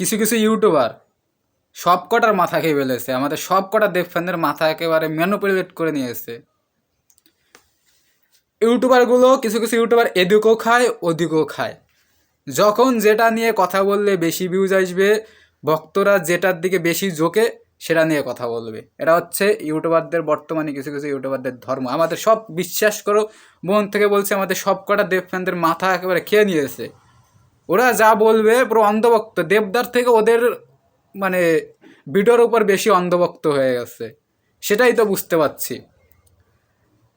কিছু কিছু ইউটিউবার সব কটার মাথা খেয়ে ফেলেছে। আমাদের সব কটা দেব ফ্যানদের মাথা একেবারে ম্যানুপুলেট করে নিয়েছে। ইউটিউবারগুলো কিছু কিছু ইউটিউবার এদিকেও খায়, ওদিকেও খায়। যখন যেটা নিয়ে কথা বললে বেশি ভিউজ আসবে, ভক্তরা যেটার দিকে বেশি ঝোঁকে, সেটা নিয়ে কথা বলবে। এটা হচ্ছে ইউটিউবারদের বর্তমানে কিছু কিছু ইউটিউবারদের ধর্ম। আমাদের সব বিশ্বাস করো মন থেকে বলছে আমাদের সব কটা দেব ফ্যানদের মাথা একেবারে খেয়ে নিয়েছে। ওরা যা বলবে পুরো অন্ধভক্ত। দেবদার থেকে ওদের মানে ভিডিওর উপর বেশি অন্ধভক্ত হয়ে গেছে। সেটাই তো বুঝতে পারছি।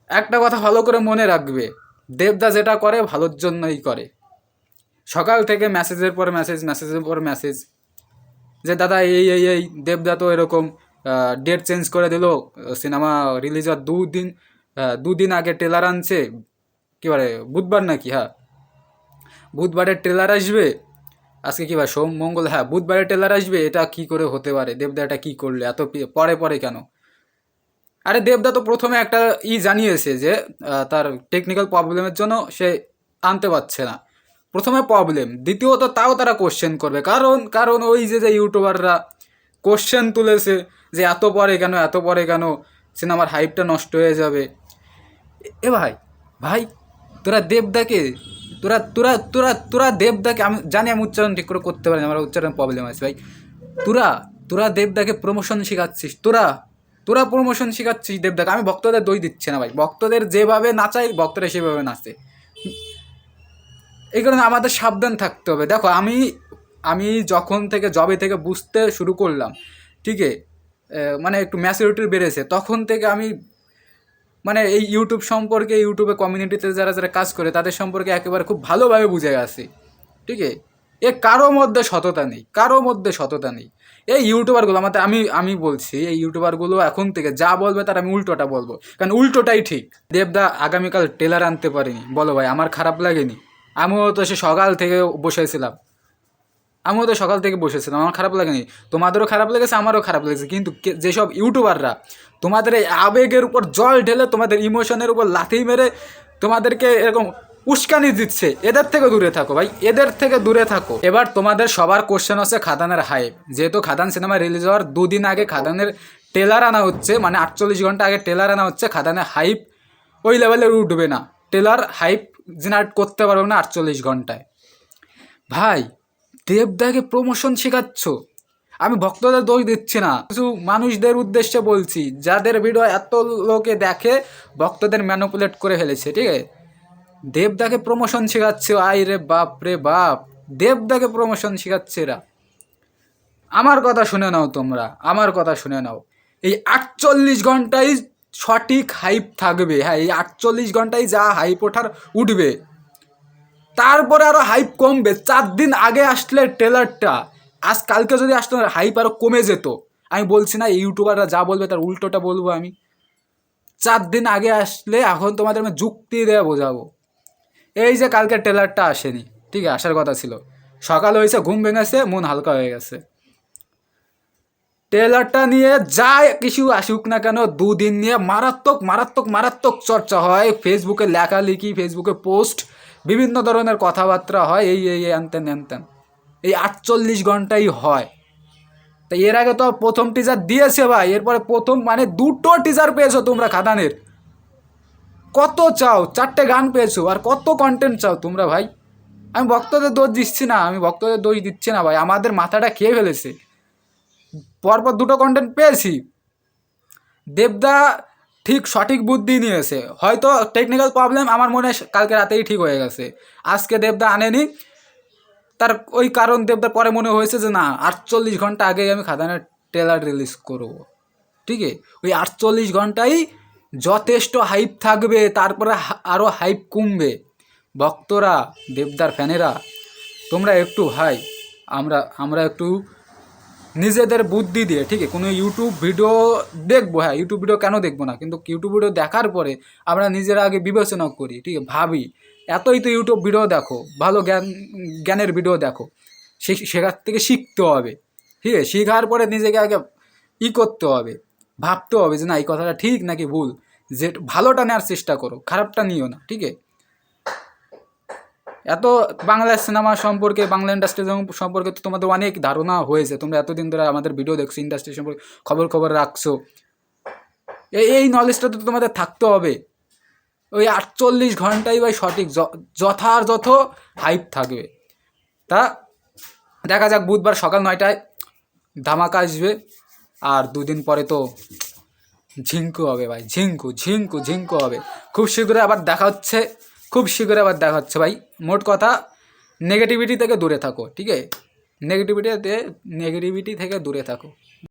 একটা কথা ভালো করে মনে রাখবে, দেবদা যেটা করে ভালোর জন্যই করে। সকাল থেকে মেসেজের পর মেসেজ মেসেজের পর মেসেজ যে, দাদা, এই এই এই, দেবদা তো এরকম ডেট চেঞ্জ করে দিল সিনেমা রিলিজ হওয়ার দুদিন দুদিন আগে টেলার আনছে, কী বলে, বুধবার নাকি হ্যাঁ? বুধবারের ট্রেলার আসবে? আজকে কী বার সোম, মঙ্গল? হ্যাঁ বুধবারের ট্রেলার আসবে, এটা কি করে হতে পারে? দেবদা এটা কী করলে? এত পরে পরে কেন? আরে দেবদা তো প্রথমে একটা ই জানিয়েছে যে তার টেকনিক্যাল প্রবলেমের জন্য সে আনতে পারছে না। প্রথমে প্রবলেম দ্বিতীয়ত তাও তারা কোশ্চেন করবে। কারণ কারণ ওই যে যে ইউটিউবাররা কোশ্চেন তুলেছে যে, এত পরে কেন, এত পরে কেন সিনেমার হাইপটা নষ্ট হয়ে যাবে? এ ভাই ভাই, তোরা দেবদাকে তোরা তোরা তোরা তোরা দেবদাকে আমি জানি আমি উচ্চারণ ঠিক করে করতে পারি আমার উচ্চারণ প্রবলেম আছে ভাই। তোরা তোরা দেবদাকে প্রমোশন শেখাচ্ছিস, তোরা তোরা প্রমোশন শেখাচ্ছিস দেবদাকে, আমি ভক্তদের দই দিচ্ছে না ভাই। ভক্তদের যেভাবে নাচাই, ভক্তরা সেভাবে নাচে। এই কারণে আমাদের সাবধান থাকতে হবে। দেখো, আমি আমি যখন থেকে জবে থেকে বুঝতে শুরু করলাম ঠিক মানে একটু ম্যাচুরিটি বেড়েছে, তখন থেকে আমি মানে এই ইউটিউব সম্পর্কে ইউটিউবে কমিউনিটিতে যারা যারা কাজ করে, তাদের সম্পর্কে একেবারে খুব ভালোভাবে বুঝে গেছি। ঠিক এ? কারও মধ্যে সততা নেই, কারও মধ্যে সততা নেই। এই ইউটিউবারগুলো আমাদের, আমি আমি বলছি, এই ইউটিউবারগুলো এখন থেকে যা বলবে তার আমি উল্টোটা বলব। কারণ উল্টোটাই ঠিক। দেবদা, আগামীকাল টেলার আনতে পারিনি। বলো ভাই, আমার খারাপ লাগেনি। আমিও তো সে সকাল থেকে বসেছিলাম। আমিও তো সকাল থেকে বসেছিলাম, আমার খারাপ লাগেনি। তোমাদেরও খারাপ লেগেছে, আমারও খারাপ লেগেছে। কিন্তু যেসব ইউটিউবাররা, তোমাদের এই আবেগের উপর জল ঢেলে, তোমাদের ইমোশনের উপর লাথি মেরে, তোমাদেরকে এরকম উস্কানি দিচ্ছে, এদের থেকে দূরে থাকো ভাই, এদের থেকে দূরে থাকো। এবার তোমাদের সবার কোশ্চেন হচ্ছে খাদানের হাইপ যেহেতু খাদান সিনেমা রিলিজ হওয়ার দুদিন আগে খাদানের টেলার আনা হচ্ছে মানে আটচল্লিশ ঘণ্টা আগে টেলার আনা হচ্ছে, খাদানের হাইপ ওই লেভেলে উঠবে না। টেলার হাইপ জেনারেট করতে পারবে না আটচল্লিশ ঘন্টায়। ভাই দেবদাকে প্রমোশন শেখাচ্ছ? আমি ভক্তদের দোষ দিচ্ছি না। কিছু মানুষদের উদ্দেশ্যে বলছি, যাদের ভিডিও এত লোকে দেখে, ভক্তদের ম্যানুপুলেট করে ফেলেছে, ঠিক আছে? দেবদাকে প্রমোশন শেখাচ্ছে, আই রে বাপ রে বাপ। দেবদাকে প্রমোশন শেখাচ্ছে এরা। আমার কথা শুনে নাও তোমরা, আমার কথা শুনে নাও। এই আটচল্লিশ ঘন্টায় সঠিক হাইপ থাকবে। হ্যাঁ এই আটচল্লিশ ঘন্টায় যা হাইপ ওঠার উঠবে। তারপরে আরও হাইপ কমবে। চার দিন আগে আসলে ট্রেলারটা আজ কালকে যদি আসতো হাইপ আরও কমে যেত। আমি বলছি না ইউটিউবাররা যা বলবে, তার উল্টোটা বলব আমি। চার দিন আগে আসলে এখন তোমাদের আমি যুক্তি দেওয়া বোঝাবো। এই যে কালকে ট্রেলারটা আসেনি, ঠিক আসার কথা ছিল। সকাল হয়েছে, ঘুম ভেঙেছে, মন হালকা হয়ে গেছে। ট্রেলারটা নিয়ে যা কিছু আসুক না কেন, দুদিন নিয়ে মারাত্মক মারাত্মক মারাত্মক চর্চা হয়। ফেসবুকে লেখালেখি, ফেসবুকে পোস্ট, বিভিন্ন ধরনের কথাবার্তা হয়, এই এই আনতেন আনতেন। এই আটচল্লিশ ঘন্টাই হয়। তা এর আগে তো প্রথম টিজার দিয়েছে ভাই, এরপরে প্রথম মানে দুটো টিজার পেয়েছ তোমরা খাদানের। কত চাও? চারটে গান পেয়েছ, আর কত কন্টেন্ট চাও তোমরা ভাই? আমি ভক্তদের দোষ দিচ্ছি না, আমি ভক্তদের দোষ দিচ্ছি না ভাই, আমাদের মাথাটা খেয়ে ফেলেছে। পরপর দুটো কন্টেন্ট পেয়েছি। দেবদা ঠিক সঠিক বুদ্ধি নিয়েছে। হয়তো টেকনিক্যাল প্রবলেম আমার মনে কালকে রাতেই ঠিক হয়ে গেছে। আজকে দেবদা আনেনি। তার ওই কারণ দেবদার পরে মনে হয়েছে যে, না, আটচল্লিশ ঘণ্টা আগেই আমি খাদানের ট্রেলার রিলিজ করব। ঠিক ওই আটচল্লিশ ঘন্টাই যথেষ্ট হাইপ থাকবে, তারপরে আরও হাইপ কমবে। ভক্তরা, দেবদার ফ্যানেরা, তোমরা একটু ভাই আমরা আমরা একটু নিজেদের বুদ্ধি দিয়ে, ঠিক কোনো ইউটিউব ভিডিও দেখব হ্যাঁ ইউটিউব ভিডিও কেন দেখব না? কিন্তু ইউটিউব ভিডিও দেখার পরে আমরা নিজেরা আগে বিবেচনা করি, ঠিক ভাবি, এতই তো ইউটিউব ভিডিও দেখো, ভালো জ্ঞান, জ্ঞানের ভিডিও দেখো সেখান থেকে শিখতে হবে, ঠিক আছে? শেখার পরে নিজেকে আগে ই করতে হবে, ভাবতে হবে যে না, এই কথাটা ঠিক নাকি ভুল? যে ভালোটা নেওয়ার চেষ্টা করো, খারাপটা নিও না, ঠিক আছে? এত বাংলা সিনেমা সম্পর্কে, বাংলা ইন্ডাস্ট্রি সম্পর্কে তো তোমাদের অনেক ধারণা হয়েছে। তোমরা এতদিন ধরে আমাদের ভিডিও দেখছ ইন্ডাস্ট্রি সম্পর্কে খবর খবর রাখছো এই এই নলেজটা তো তোমাদের থাকতে হবে। ওই আটচল্লিশ ঘন্টাই ভাই সঠিক যথাযথ হাইপ থাকবে। তা দেখা যাক, বুধবার সকাল নয়টায় ধামাকা আসবে। আর দুদিন পরে তো ঝিঙ্কু হবে ভাই, ঝিঙ্কু ঝিঙ্কু ঝিঙ্কু হবে। খুব শীঘ্রই আবার দেখা হচ্ছে। খুব শীঘ্রই আবার দেখা হচ্ছে ভাই। মোট কথা নেগেটিভিটি থেকে দূরে থাকো, ঠিক আছে? নেগেটিভিটিতে নেগেটিভিটি থেকে দূরে থাকো।